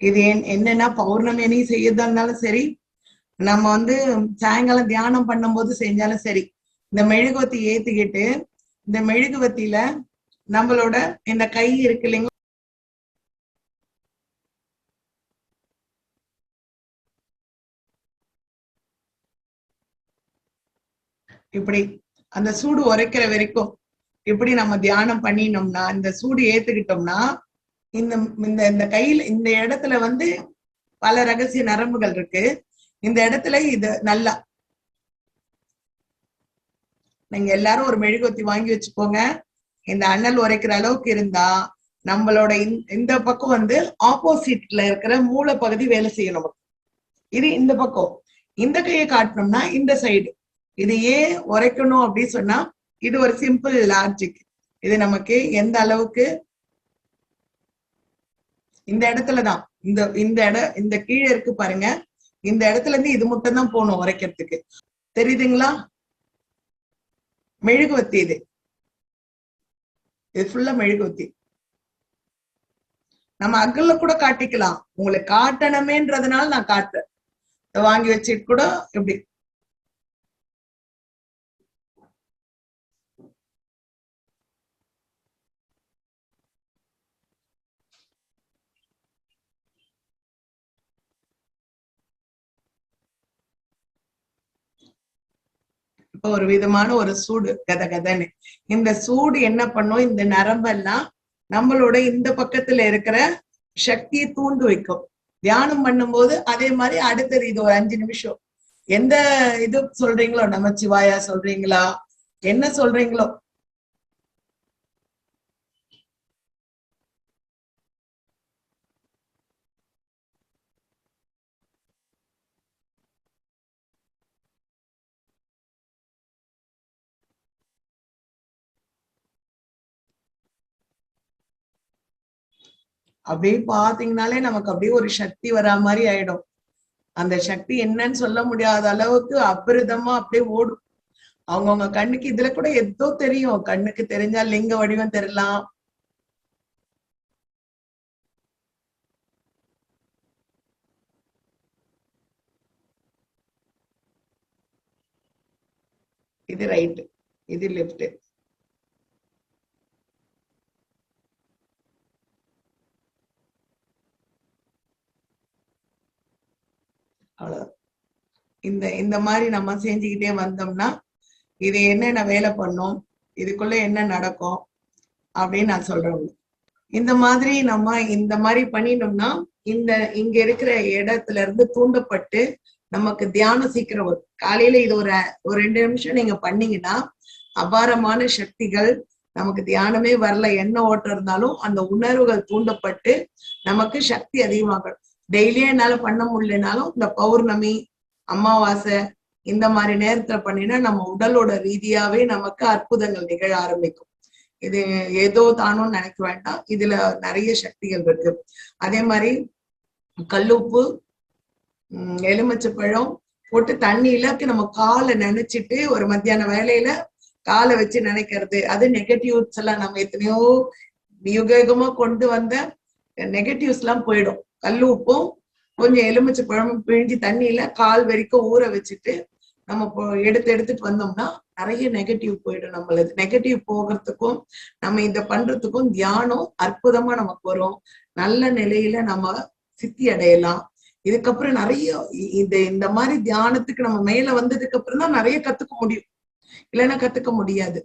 இது என்னன்னா பௌர்ணமி அணி செய்யறதா இருந்தாலும் சரி நம்ம வந்து சாயங்காலம் தியானம் பண்ணும்போது செஞ்சாலும் சரி இந்த மெழுகுவத்தி ஏத்திக்கிட்டு இந்த மெழுகுவத்தியில நம்மளோட இந்த கை இருக்கு இல்லைங்களா? இப்படி அந்த சூடு உரைக்கிற வரைக்கும் இப்படி நம்ம தியானம் பண்ணினோம்னா இந்த சூடு ஏத்துக்கிட்டோம்னா இந்த இந்த இந்த கையில இந்த இடத்துல வந்து பல ரகசிய நரம்புகள் இருக்கு. இந்த இடத்துல இது நல்லா. நீங்க எல்லாரும் ஒரு மெழுகுவத்தி வாங்கி வச்சுக்கோங்க. இந்த அண்ணல் உரைக்கிற அளவுக்கு இருந்தா நம்மளோட இந்த- இந்த பக்கம் வந்து ஆப்போசிட்ல இருக்கிற மூல பகுதி வேலை செய்யும் நமக்கு. இது இந்த பக்கம். இந்த கையை காட்டணும்னா இந்த சைடு. இது ஏன் உரைக்கணும் அப்படின்னு சொன்னா இது ஒரு சிம்பிள் லாஜிக். இது நமக்கு எந்த அளவுக்கு இந்த இடத்துலதான் இந்த இந்த இட இந்த கீழே இருக்கு பாருங்க. இந்த இடத்துல இருந்து இது மட்டும் தான் போகணும் உரைக்கிறதுக்கு. தெரியுதுங்களா? மெழுகுவத்தி இது. இது ஃபுல்லா மெழுகுவத்தி நம்ம அகல்ல கூட காட்டிக்கலாம். உங்களுக்கு காட்டணுமேன்றதுனால நான் காட்டுறேன். வாங்கி வச்சுட்டு கூட இப்படி ஒரு விதமான ஒரு சூடு கத கதன்னு. இந்த சூடு என்ன பண்ணும்? இந்த நரம்பெல்லாம் நம்மளோட இந்த பக்கத்துல இருக்கிற சக்தியை தூண்டு வைக்கும். தியானம் பண்ணும்போது அதே மாதிரி அடுத்தது இது ஒரு அஞ்சு நிமிஷம். எந்த இது சொல்றீங்களோ? நமச்சிவாயா சொல்றீங்களா? என்ன சொல்றீங்களோ? அப்படியே பாத்தீங்கனாலே நமக்கு அப்படியே ஒரு சக்தி வரா மாதிரி ஆயிடும். அந்த சக்தி என்னன்னு சொல்ல முடியாத அளவுக்கு அபரிதமா அப்படியே ஓடும். அவங்கவுங்க கண்ணுக்கு இதுல கூட ஏதோ தெரியும். கண்ணுக்கு தெரிஞ்சா லிங்க வடிவம் தெரியலாம். இது ரைட் இது லெஃப்ட் அவ்வளவுதான். இந்த இந்த மாதிரி நம்ம செஞ்சுக்கிட்டே வந்தோம்னா இது என்னென்ன வேலை பண்ணும் இதுக்குள்ள என்ன நடக்கும் அப்படின்னு நான் சொல்றேன். இந்த மாதிரி நம்ம இந்த மாதிரி பண்ணினோம்னா இந்த இங்க இருக்கிற இடத்துல இருந்து தூண்டப்பட்டு நமக்கு தியானம் சீக்கிரம் வரும். காலையில இது ஒரு ஒரு ரெண்டு நிமிஷம் நீங்க பண்ணீங்கன்னா அபாரமான சக்திகள் நமக்கு தியானமே வரல என்ன ஓட்டம் இருந்தாலும் அந்த உணர்வுகள் தூண்டப்பட்டு நமக்கு சக்தி அதிகமாகும். டெய்லியே என்னால பண்ண முடியலனாலும் இந்த பௌர்ணமி அமாவாசை இந்த மாதிரி நேரத்துல பண்ணினா நம்ம உடலோட ரீதியாவே நமக்கு அற்புதங்கள் நிகழ ஆரம்பிக்கும். இது ஏதோ தானோன்னு நினைக்க வேண்டாம். இதுல நிறைய சக்திகள் இருக்கு. அதே மாதிரி கல்லுப்பு எலுமிச்சை பழம் போட்டு தண்ணியில நம்ம காலை நினைச்சிட்டு ஒரு மத்தியான வேலையில காலை வச்சு நினைக்கிறது. அது நெகட்டிவ்ஸ் எல்லாம் நம்ம எத்தனையோ யுகமா கொண்டு வந்த நெகட்டிவ்ஸ் எல்லாம் போயிடும். கல் உப்பும் கொஞ்சம் எலுமிச்சை பழமும் பிழிஞ்சு தண்ணியில கால் வரைக்கும் ஊற வச்சுட்டு நம்ம எடுத்து எடுத்துட்டு வந்தோம்னா நிறைய நெகட்டிவ் போயிடும் நம்மளது. நெகட்டிவ் போகிறதுக்கும் நம்ம இத பண்றதுக்கும் தியானம் அற்புதமா நமக்கு வரும். நல்ல நிலையில நம்ம சித்தி அடையலாம். இதுக்கப்புறம் நிறைய இந்த இந்த மாதிரி தியானத்துக்கு நம்ம மேல வந்ததுக்கு அப்புறம் தான் நிறைய கத்துக்க முடியும். இல்லைன்னா கத்துக்க முடியாது.